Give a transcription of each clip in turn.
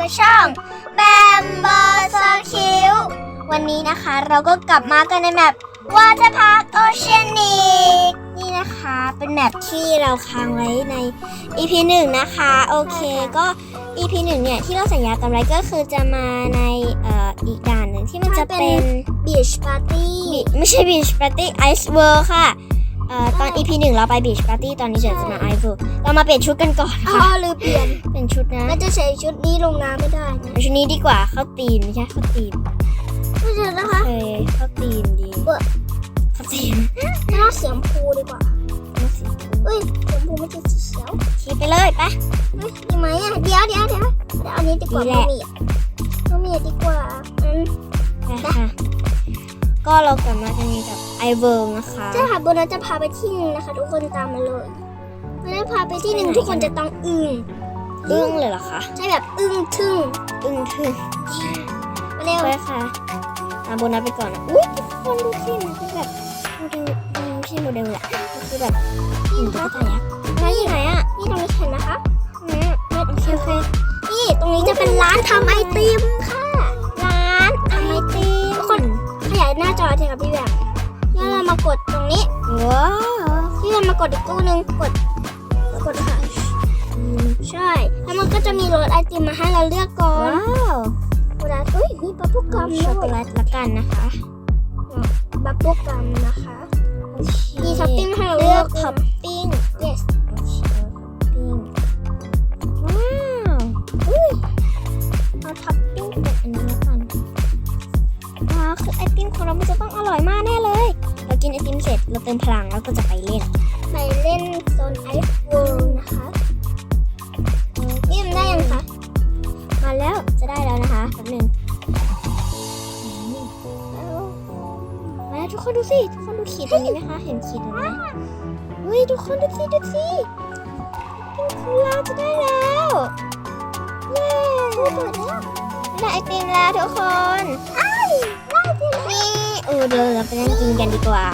กับช่องแบมบอสคิววันนี้นะคะเราก็กลับมากันในแมปวาเตอร์พาร์คโอเชียนิกนี่นะคะเป็นแมปที่เราค้างไว้ใน EP หนึ่งนะคะโอเคก็ EP หนึ่งเนี่ยที่เราสัญญากันไว้ก็คือจะมาในเอ่ออีกด่านหนึ่งที่มันจะเป็นบีชปาร์ตี้ไม่ใช่ Beach Party Ice World ค่ะ เอ่อตอน EP หนึ่งเราไป Beach Party ตอนนี้เดี๋ยวจะมา Ice World เรามาเปลี่ยนชุดกันก่อนอ๋อค่ะหรือเปลี่ยนเปลี่ยนชุดนะแล้วจะใส่ชุดนี้ลงน้ำไม่ได้นะเอาชุดนี้ดีกว่าเข้าตีมไม่ใช่เข้าตีมไม่ใช่นะคะโอเคเข้าตีมดีเว้ยเข้าตีมหน้าเสียมพูดีกว่าน่าสิเฮ้ยเสียมพูไม่ใช่สีเขียวขี่ไปเลยไปเฮ้ยดีไหมอะเดี๋ยวเดี๋ยวเดี๋ยวเดี๋ยวอันนี้ดีกว่าดีแหบะละหมี่บะหมี่ดีกว่าอืมไปค่ะ ก็เรากลับมากันกับ i w o r l d นะคะเจ้าค่ะโบนัสจะพาไปที่หนึงนะคะ ทุกคนตามมาเลยโบนัสพาไปที่หนึ่งทุกคนจะต้องอึ้งอึ้งเลยเหรอคะใช่แบบอึ้งทึ่งอึ้งทึ่งมาเร็วไปค่ะตามโบนัสไปก่อนนะอุ้ยทุกคนดูสิมันคือแบบโมเดลอืมไม่ใช่โมเดลแหละมันคือแบบหินตุ๊กตายักษ์ร้านอยู่ไหนอะนี่ตรงนี้เห็นนะคะอืมโอเคโอเคนี่ตรงนี้จะเป็นร้านทำไอติม ว้าวพี่แบมมากดอีกตู้หนึ่งกดกดค่ะอืมใช่แล้วมันก็จะมีรสไอติมมาให้เราเลือกก่อนว้าวเวลาเฮ้ยมีบับเบิ้ลกัมช็อกโกด้วยแลตละกันนะคะบับเบิ้ลกัมนะคะมีท็อปปิ้งให้เราเลืเลืออกกท็อปปิ้ง yes โอเคท็อปปิ้งว้าวอุ้ยเอาท็อปปิ้งเป็นอันนี้ละกันว้าวคือไอติมของเรามันจะต้องอร่อยมากแน่เลยเรา กินไอติมเสร็จเราเติมพลังแล้วก็จะไปเล่น ไปเล่นโซนไอซ์เวิลด์นะคะนี่มันได้ยังคะ มาแล้วจะได้แล้วนะคะแป๊บหนึงมาแล้วทุกคนดูสิทุกคนดูขีดตรงนี้ไหมคะ เห็นขีดตรงนี้ไหมเฮ้ยทุกคนดูสิดูสิไอติมของเราจะได้แล้วเย้เปิดแล้วได้ไอติมแล้วทุกคนนี่ เออเดี๋ยวเราไปนั่งกินกันดีกว่า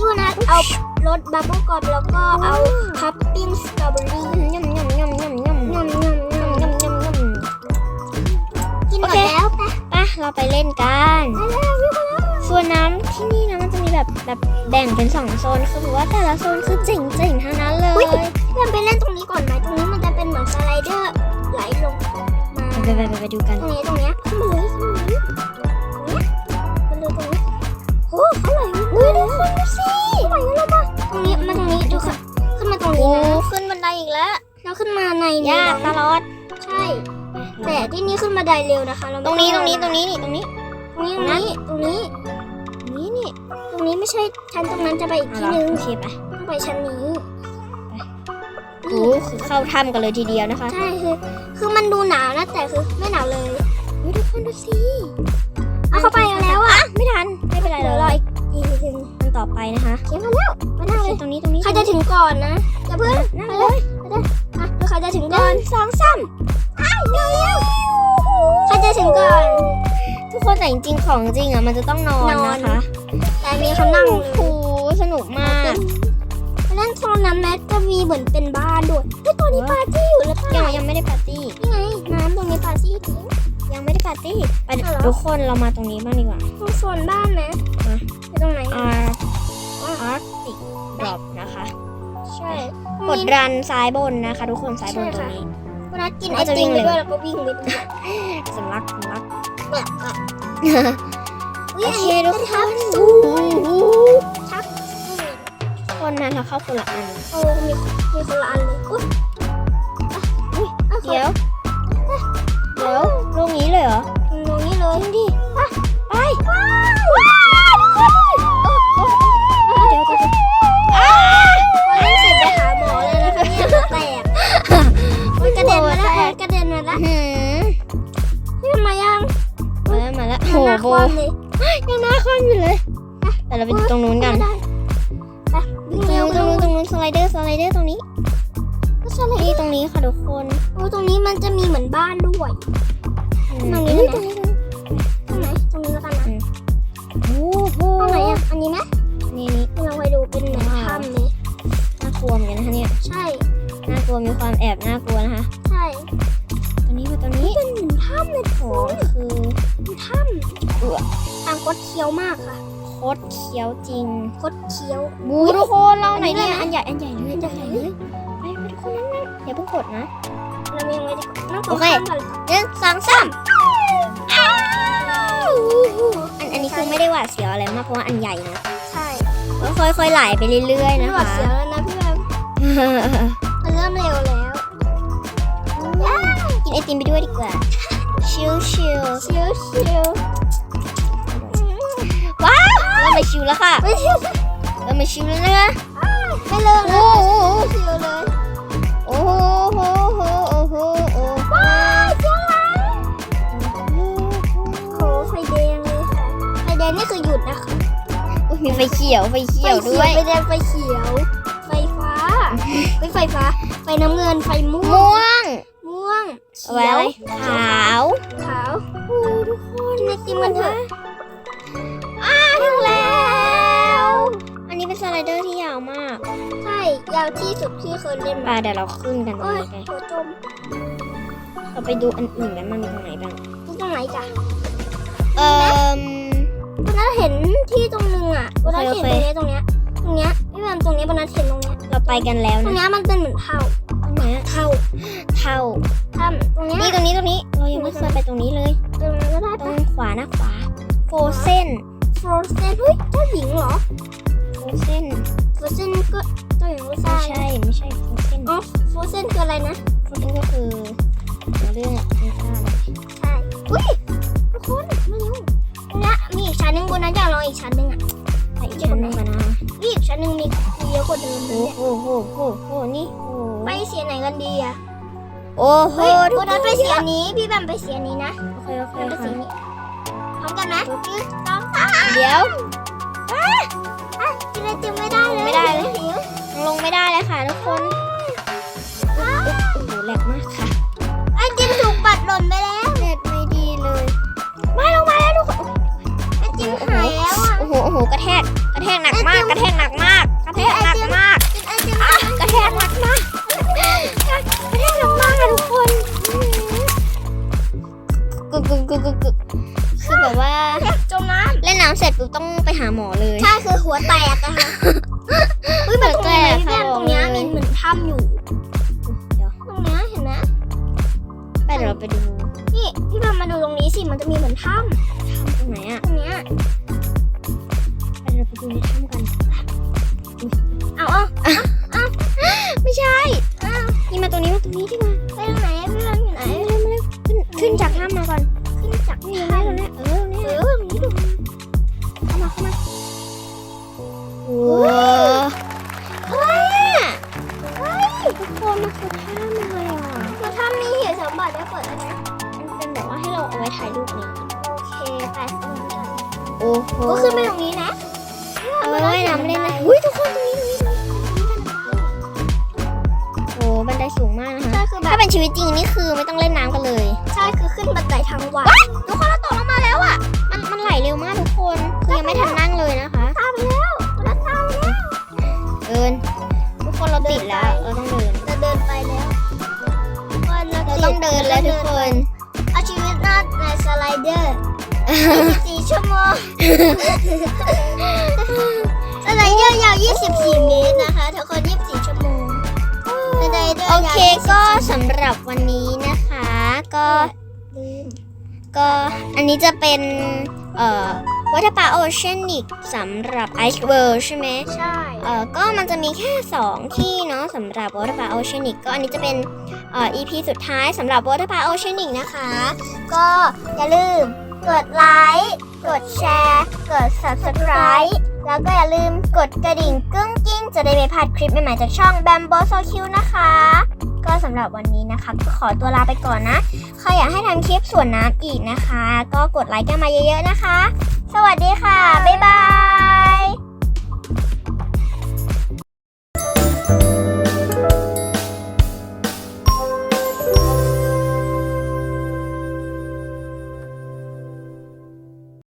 ยูนะเอารสบับเบิ้ลกัมแล้วก็เอาท็อปปิ้งสตรอเบอรี่ยำยำยำยำยำยำยำยำยำยำยำกินหมดแล้วปไปะเราไปเล่นกันส่วนน้ำที่นี่นะมันจะมีแบบแบบแบ่งเป็นสองโซนคือว่าแต่ละโซนคือเจ๋งๆทั้งนั้นเลยเพื่อนไปเล่นตรงนี้ก่อนไหมตรงนี้มันจะเป็นเหมือนสไลเดอร์ไหลลงมาไปไปไปไปดูกันตรงนี้ตรงนี้ยขึ้นมาเลยขึ้นมาเลย โอ้เขาไหลมาอุ้ยทุกคนดูสิเขาไหลมาแล้วมาตรงนี้มาตรงนี้ดูค่ะขึ้นมาตรงโอ้นี้นะขึ้นบันไดอีกแล้วแล้วขึ้นมาในนี้ยากตนะลอดใช่ แต่ที่นี่ขึ้นมาไดเร็วนะคะเราตรงนี้ตรงนี้ตรงนี้นี่ตรงนี้ตรงนี้ตรงนี้ตรงนี้ตรงนี้นี่ตรงนี้ไม่ใช่ชั้นตรงนั้นจะไปอีกเอาที่เหรอนึงโอเคไปต้องไปชั้นนี้โอ้คือเข้าถ้ำกันเลยทีเดียวนะคะ ใช่คือ คือมันดูหนาวนะแต่คือไม่หนาวเลยอุ้ยทุกคนดูสิ นต่อไปนะคะเขียนมาแล้วมาหน้าเลยตรงนี้ตรงนี้ใครจะถึงก่อนนะอย่าเพิ่งนั่งไปเลเลยยอะแล้วใครจะถึงหก่อนนึ่งสองสามใครจะถึงก่อน ทุกคนแต่จริงๆของจริงอะมันจะต้องนอนนอนนะคะ แต่มีเขานั่งโอ้โหสนุกมากเล่นโซนน้ำแม็กจะมีเหมือนเป็นบ้านด้วยเฮ้ยตอนนี้ปาร์ตี้อยู่หรือเปยัล่างยังไม่ได้ปาร์ตี้นี่ไงน้ำตรงนี้ปาร์ตี้จริงยังไม่ได้ปาร์ตี้ไปเดี๋ยวเอาเหรอทุกคนเรามาตรงนี้บ้างดีกว่าตรงโซนบ้านนะอะไปตรงไหนอาร์ อาร์ติดรอปนะคะ ใช่กดรันซ้ายบนนะคะ ทุกคนซ้ายบนตรงนี้เวลากินไอเราจะติมวิ่งไปเร็วด้วยแล้วก็วิ่งไปด้วยสำลักสำลักแบบอะโอเคทุกคนสูโอ้โหชักคนนั้นเราเข้าคนละอันโอ้มีมีคนละอันเลยาโบว์เลยยังหน้าคว่ำอยู่เลยแต่เราไปตรงนู้นกันตรงนู้นตรงนู้นตรงนู้นสไลเดอร์สไลเดอร์ตรงนี้ก็สไลเดอร์นี่ตรงนี้ค่ะทุกคนโอ้ตรงนี้มันจะมีเหมือนบ้านด้วยตรงนี้ตรงนี้ตรงไหนตรงนี้แล้วกันนะโอ้โหตรงไหนอะอันนี้ไหมนี่นี่เราไปดูเป็นเหมือนถ้ำเลยน่ากลัวเหมือนกันนะคเนี่ยใช่น่ากลัวมีความแอบน่ากลัวนะคะใช่ตรงนี้มาตรงนี้เป็นถ้ำเลยโอ้คือถ้ำ ยวมากค่ะโคตรเคี้ยวจริงโคตรเคี้ยวบูทุกคนเราอันไหนนี้เนี่ยเลยนะอันใหญ่อันใหญ่เลยอันใหญ่อันเลยไปไปทุกคนนั่นนะอย่าเพิ่งกดนะเรามีอะไรดีกว่านั่งตรโองเคข้ามกันเลยหนึ่งสองสามอันอันนี้คือไม่ได้หวาดเสียวอะไรมากเพราะว่าอันใหญ่นะใช่ก็ค่อยๆไหลไปเรื่อยๆไม่นะหวาดคะเสียวแล้วนะพี่แบบมันเริ่มเร็วแล้วกินไอติมไปด้วยดีกว่าชิวชิวชิวชิวๆ ว้าวเรามาชิวแล้วค่ะไม่ชิวเรามาชิวแล้วนะคะไม่เลิกโอ้นะโหชิวเลยโอ้โหโอ้โหโอ้โหโอ้โหว้าวเจ้าโหไฟแดงเลยค่ะไฟแดงนี่คือหยุดนะคะอุ๊ยมีไฟเขียวไฟเขียวด้วยไฟแดงไฟเขียว ไฟฟ้าไม่ไฟฟ้า ไฟน้ำเงินไฟม่วงม่วงม่วงเอาไว้อะไรขาวขาวโอ้ทุกคนกินไอติมกันเถอะาวที่สุดที่เคยเล่นไปมาเดี๋ยวเราขึ้นกันตรงโอ้ยนี้กันหัวจมเราไปดูอันอื่นกันมันมีตรงไหนบ้างนี่ตรงไหนจ้ะเอ่อวันนั้นเห็นที่ตรงนึงอะวันนั้นโอเห็นเค ตรงเนี้ยตรงเนี้ยตรงเนี้ยพี่แบมตรงเนี้ยวันนั้นเห็นตรงเนี้ยเราไปกันแล้วตรงนะเนี้ยมันเป็นเหมือนเท่าตรงไหนอะเท่าเท่าถ้ำตรงเนี้ยนี่ตรงนี้ตรงนี้เรายังไม่เคยไปตรงนี้เลย ตรงนั้นก็ได้ตรปะ งขวานะขวาโฟเซนฟรอสเซนเฮ้ยเจ้าหญิงเหรอ โฟเซนฟรอสเซนก็ เจ้าหญิงไม่ไม่ใช่ใช่ไม่ใช่โฟเซนอ๋อฟรอสเซนคืออะไรนะโฟเซนก็คือเรื่องไม่ทราบเลยใช่อุ้ยทุกคนไม่รู้ตรงเนี้ยมีอีกชั้นหนึ่งบนนั้นอยากลองอีกชั้นหนึ่งอะไปอีกชั้นหนึงมานะมีอีกชั้นหนึ่งมีมีเยอะกว่าเดิมเลโอ้ยโหโหโหโหนี่โอ้ไปเสียไหนกันดีอะโอ้โหเฮ้ยทุกวันนั้นไปเสียนี้พี่แบมไปเสียนี้นะโอเคโอเคแบมไปโอเคเสียนี้พร้อมกันนะหนึ่งสองสามเดี๋ยวกินไอติมไม่ได้เลยไม่ได้เลยหิว ลงไม่ได้เลยค่ะทุกคนโอ้โหแหลกมากค่ะไอติมถูกปัดหล่นไปแล้วเน็ตไม่ดีเลยไม่ลงมาแล้วทุกคนไอติมหายแล้วอะโอ้โหโอ้โหกระแทกกระแทกหนักมากกระแทกหนักมากกระแทกหนักมากกินไอติมอะกระแทกหนักมากกระแทกหนักมากอะทุกคนกึกกึกกึกกึกกึกคือแบบว่าจมน้เล่นน้ำเสร็จปุ๊บต้องไปหาหมอเลยำใช่คือหัวแตกอะค่ะ รงนี้มาตรงนี้ดีกว่าไปตรงไหนอะพี่แบมอยู่ไหนเร็วเร็วเร็วขึ้นขึ้นจากถ้ำมาก่อน ขึ้นจากนี่ถ้ตรงนี้ตรงนี้เออตรงนี้ำเออตรงนี้ดูเข้ามาเข้ามาว้าวอะไรอะเฮ้ยทุกคนมันคือถ้ำเลยอะคือถ้ำมีเหตุสมบัติได้เปิดแล้วนะมันเป็นแบบว่าให้เราเอาไว้ถ่ายรูปนี่โอเคไปตรงนี้ก่อนโอ้โหก็ขึ้นไปตรงนี้นะเอาไว้ว่ายน้ำเล่นนะอุ้ยทุกคนตรงนี้ บันไดสูงมากนะคะ ใช่คือแบถ้าบเป็นชีวิตจริงนี่คือไม่ต้องเล่นน้ำกันเลย ใช่คือขึ้นบันไดทั้งวันทุกคนเราตกลงมาแล้วอะ มันมันไหลเร็วมากทุกคน คือยังไม่ทันนั่งเลยนะคะ ตามไปแล้วแล้วตามไปแล้วเดิน ทุกคนเราติดแล้ว เราต้องเดินเราเดินไปแล้ววันเราเราต้องเดินแล้วทุกคน เอาชีวิตรอดในสไลเดอร์24ชั่วโมง สไลเดอร์ยาว24 สำหรับวันนี้นะคะ ก็ลืมก็อันนี้จะเป็น เอ่อวัตปาโอเชียนิกสำหรับไอซ์เวิร์ใช่ไหมใช่เอ่อก็มันจะมีแค่ 2 ที่เนาะสำหรับ Water Park Oceanic ก็อันนี้จะเป็นเอ่อ EP สุดท้ายสำหรับ Water Park Oceanic นะคะ ก็อย่าลืมกดไลค์กดแชร์กด subscribe แล้วก็อย่าลืมกดกระดิ่งกึ้งกิ้งจะได้ไม่พลาดคลิปใหม่ๆจากช่อง Bamboo So Cute นะคะ ก็สำหรับวันนี้นะคะก็ขอตัวลาไปก่อนนะใครอยากให้ทำคลิปสวนน้ำอีกนะคะ ก็กดไลค์กันมาเยอะๆนะคะ สวัสดีค่ะ บ๊ายบาย